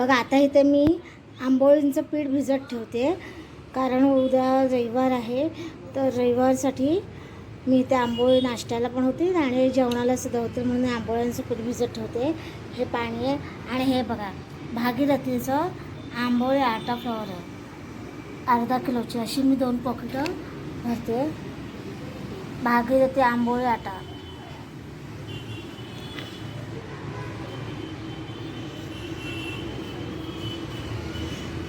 बघा आता इथे मी आंबोळींचं पीठ भिजत ठेवते. कारण उद्या रविवार आहे तर रविवारसाठी मी इथे आंबोळी नाश्त्याला पण होती आणि जेवणाला सुद्धा होते म्हणून आंबोळ्यांचं पीठ भिजत ठेवते. हे पाणी आहे आणि हे बघा भागीरथीचं आंबोळी आटा फ्लॉवर आहे. अर्धा किलोची अशी मी दोन पॉकेटं भरते. भागीरथी आंबोळी आटा.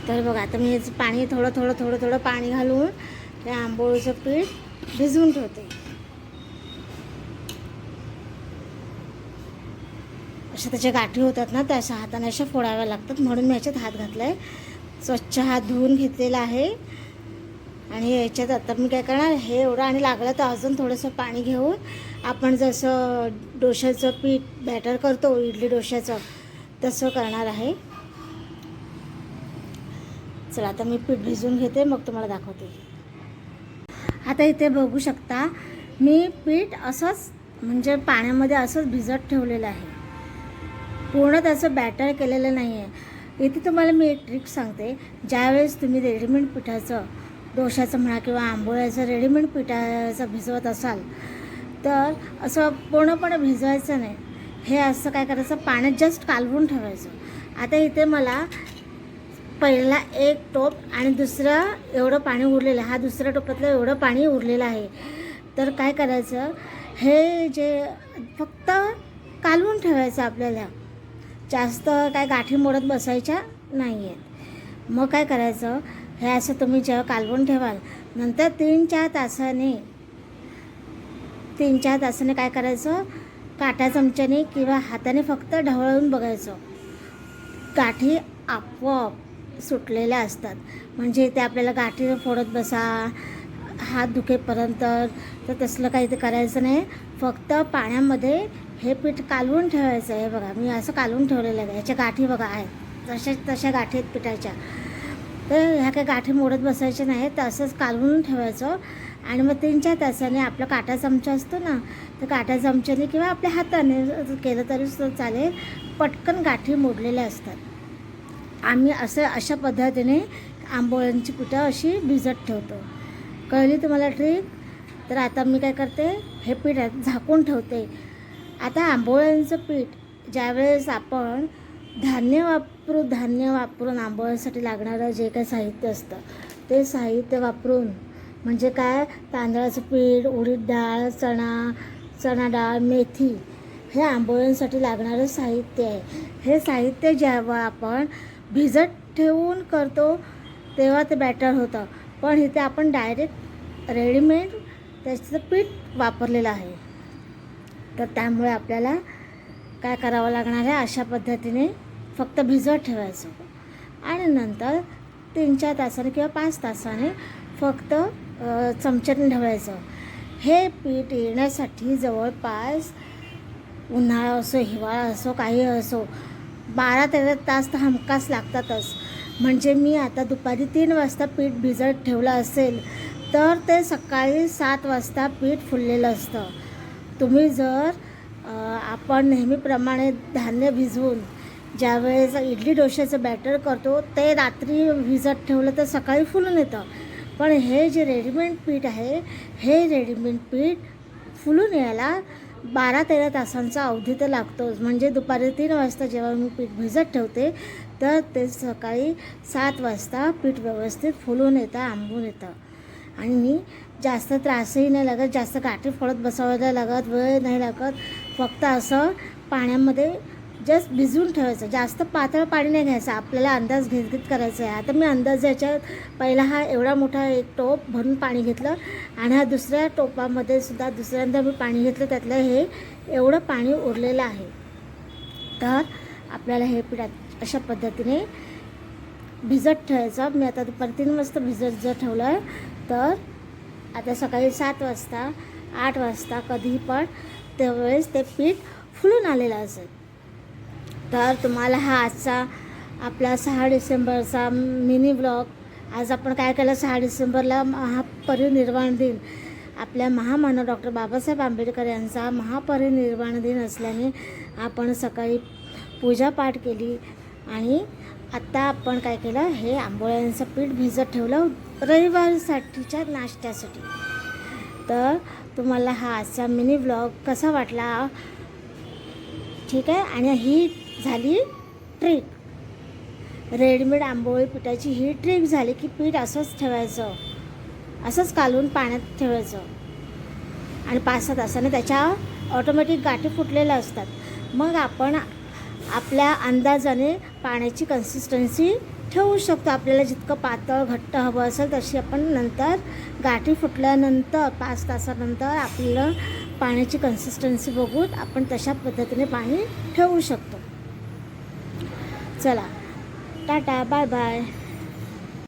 तर बघा आता मी याचं पाणी थोडं थोडं थोडं थोडं पाणी घालून त्या आंबोळीचं पीठ भिजवून ठेवते. अशा त्याच्या गाठी होतात ना त्या अशा हाताने अशा फोडाव्या लागतात. म्हणून मी याच्यात हात घातला आहे स्वच्छ हात धुवून घेतलेला आहे. आणि याच्यात आता मी काय करणार हे एवढं आणि लागलं तर अजून थोडंसं पाणी घेऊन आपण जसं डोशाचं पीठ बॅटर करतो इडली डोश्याचं तसं करणार आहे. चला आता मी पीठ भिजवून घेते मग तुम्हाला दाखवते. आता इथे बघू शकता मी पीठ असंच म्हणजे पाण्यामध्ये असंच भिजत ठेवलेलं आहे. पूर्ण त्याचं बॅटर केलेलं नाही आहे इथे तुम्हाला मी एक ट्रिक सांगते. ज्यावेळेस तुम्ही रेडीमेड पिठाचं डोशाचं म्हणा किंवा आंबोळ्याचं रेडीमेड पिठाचं भिजवत असाल तर असं पूर्णपणे भिजवायचं नाही. हे असं काय करायचं? पाण्यात जस्ट कालवून ठेवायचं. आता इथे मला पहिला एक टोप आणि दुसरं एवढं पाणी उरलेलं आहे. हा दुसऱ्या टोपातलं एवढं पाणी उरलेलं आहे. तर काय करायचं? हे जे फक्त कालवून ठेवायचं आपल्याला. जास्त काय गाठी मोडत बसायच्या नाही आहेत मग काय करायचं? हे असं तुम्ही जेव्हा कालवून ठेवाल. नंतर तीन चार तासाने तीन चार तासाने काय करायचं? काटा चमच्याने किंवा हाताने फक्त ढवळून बघायचं. गाठी आपोआप सुटलेल्या असतात. म्हणजे ते आपल्याला गाठी फोडत बसा हात दुखेपर्यंत तर तसलं काही ते करायचं नाही. फक्त पाण्यामध्ये हे पीठ कालवून ठेवायचं आहे बघा. मी असं कालवून ठेवलेलं आहे. ह्याच्या गाठी बघा आहेत. तशा तशा गाठी आहेत पिठाच्या. तर ह्या काही गाठी मोडत बसायच्या नाही तसंच कालवून ठेवायचं. आणि मग तीन चार तासाने आपला काटा चमचा असतो ना तर काटा चमच्याने किंवा आपल्या हाताने केलं तरी सुद्धा चालेल. पटकन गाठी मोडलेल्या असतात. आम्ही असं अशा पद्धतीने आंबोळ्यांची पिठं अशी भिजत ठेवतो. कळली तुम्हाला ट्रिक तर आता मी काय करते हे पीठ झाकून ठेवते. आता आंबोळ्यांचं पीठ ज्यावेळेस आपण धान्य वापरू धान्य वापरून आंबोळ्यासाठी लागणारं जे काही साहित्य असतं ते साहित्य वापरून म्हणजे काय? तांदळाचं पीठ उडीद डाळ चणा चणा डाळ मेथी हे आंबोळ्यांसाठी लागणारं साहित्य आहे. हे साहित्य जेव्हा आपण भिजत ठेवून करतो तेव्हा ते बॅटर होतं. पण इथे आपण डायरेक्ट रेडीमेड त्याचं पीठ वापरलेलं आहे. तर त्यामुळे आपल्याला काय करावं लागणार आहे? अशा पद्धतीने फक्त भिजवत ठेवायचं. आणि नंतर तीन चार तासाने किंवा पाच तासाने फक्त अ, चमच्याने ठेवायचं हे पीठ येण्यासाठी जवळपास उन्हाळा असो हिवाळा असो काही असो बारा तेरा तास तर हमखास लागतातच. म्हणजे मी आता दुपारी तीन वाजता पीठ भिजत ठेवलं असेल तर ते सकाळी सात वाजता पीठ फुललेलं असतं. तुम्ही जर आपण नेहमीप्रमाणे धान्य भिजवून ज्यावेळेस इडली डोश्याचं बॅटर करतो ते रात्री भिजत ठेवलं तर सकाळी फुलून येतं. पण हे जे रेडीमेड पीठ आहे हे रेडीमेड पीठ फुलून यायला बारा तेरा तासांचा अवधी तर लागतोच. म्हणजे दुपारी तीन वाजता जेव्हा मी पीठ भिजत ठेवते तर ते सकाळी सात वाजता पीठ व्यवस्थित फुलून येतं आंबून येतं. आणि जास्त त्रासही नाही लागत जास्त गाठी फोडत बसावायला लागत वेळ नाही लागत. फक्त असं पाण्यामध्ये जस्ट भिजवून ठेवायचं. जास्त पातळ पाणी नाही घ्यायचं. आपल्याला अंदाज घेत घेत करायचं आहे. आता मी अंदाज याच्यात पहिला हा एवढा मोठा एक टोप भरून पाणी घेतलं आणि हा दुसऱ्या टोपामध्ये सुद्धा दुसऱ्यांदा मी पाणी घेतलं. त्यातलं हे एवढं पाणी उरलेलं आहे. तर आपल्याला हे पीठ अशा पद्धतीने भिजत ठेवायचं. मी आता दुपारी तीन वाजता भिजत जर ठेवलं आहे तर आता सकाळी सात वाजता आठ वाजता कधीही पण त्यावेळेस ते पीठ फुलून आलेलं असेल. तर तुम्हाला हा आजचा आपला सहा डिसेंबरचा मिनी ब्लॉग आज आपण काय केलं? सहा डिसेंबरला महापरिनिर्वाण दिन. आपल्या महामानव डॉक्टर बाबासाहेब आंबेडकर यांचा महापरिनिर्वाण दिन असल्याने आपण सकाळी पूजापाठ केली आणि आत्ता आपण काय केलं? हे आंबोळ्यांचं पीठ भिजत ठेवलं रविवारसाठीच्या नाश्त्यासाठी. तर तुम्हाला हा आजचा मिनी ब्लॉग कसा वाटला? ठीक आहे. आणि ही झाली ट्रिक. रेडीमेड आंबोळी पिठाची ही ट्रिक झाली की पीठ असंच ठेवायचं. असंच कालवून पाण्यात ठेवायचं. आणि पाच सहा तासाने त्याच्या ऑटोमॅटिक गाठी फुटलेल्या असतात. मग आपण आपल्या अंदाजाने पाण्याची कन्सिस्टन्सी ठेवू शकतो. आपल्याला जितकं पातळ घट्ट हवं असेल तशी आपण नंतर गाठी फुटल्यानंतर पाच तासानंतर आपल्याला पाण्याची कन्सिस्टन्सी बघून आपण तशा पद्धतीने पाणी ठेवू शकतो. चला. Tata bye bye